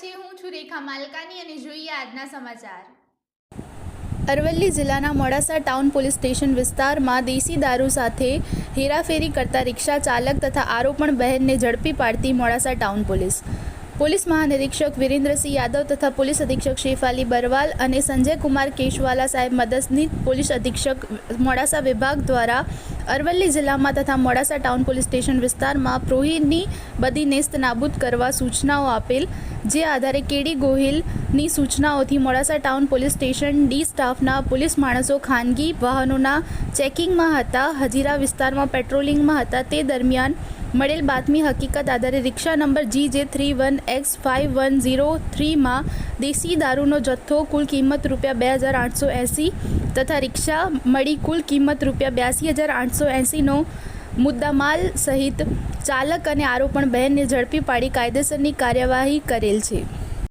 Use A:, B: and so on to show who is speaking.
A: છે. હું છું રેખા માલકાની અને જોઈએ આજના સમાચાર.
B: અરવલ્લી જિલ્લાના મોડાસા ટાઉન પોલીસ સ્ટેશન વિસ્તારમાં દેશી દારૂ સાથે હેરાફેરી કરતા રિક્ષા ચાલક તથા આરોપણ બહેનને ઝડપી પાડતી મોડાસા ટાઉન પોલીસ. પોલીસ મહાનિરીક્ષક વિરેન્દ્રસિંહ યાદવ તથા પોલીસ અધિક્ષક શેફાલી બરવાલ અને સંજય કુમાર કેશવાલા સાહેબ મદદની પોલીસ અધિક્ષક મોડાસા વિભાગ દ્વારા અરવલ્લી જિલ્લામાં તથા મોડાસા ટાઉન પોલીસ સ્ટેશન વિસ્તારમાં પ્રોહીની બધી નેસ્ત નાબૂદ કરવા સૂચનાઓ આપેલ, જે આધારે કેડી ગોહિલની સૂચનાઓથી Modasa town police station D સ્ટાફના પોલીસ માણસો ખાનગી વાહનોના ચેકિંગમાં હતા, હજીરા વિસ્તારમાં પેટ્રોલિંગમાં હતા. તે દરમિયાન મળેલ બાતમી હકીકત આધારે rickshaw number G J three one X five one zero થ્રીમાં દેશી દારૂનો જથ્થો કુલ કિંમત રૂપિયા બે હજાર આઠસો એંસી તથા રિક્ષા મળી કુલ કિંમત રૂપિયા બ્યાસી હજાર આઠસો એંસીનો મુદ્દામાલ સહિત ચાલક અને આરોપણ બહેનને ઝડપી પાડી કાયદેસરની કાર્યવાહી કરેલ છે.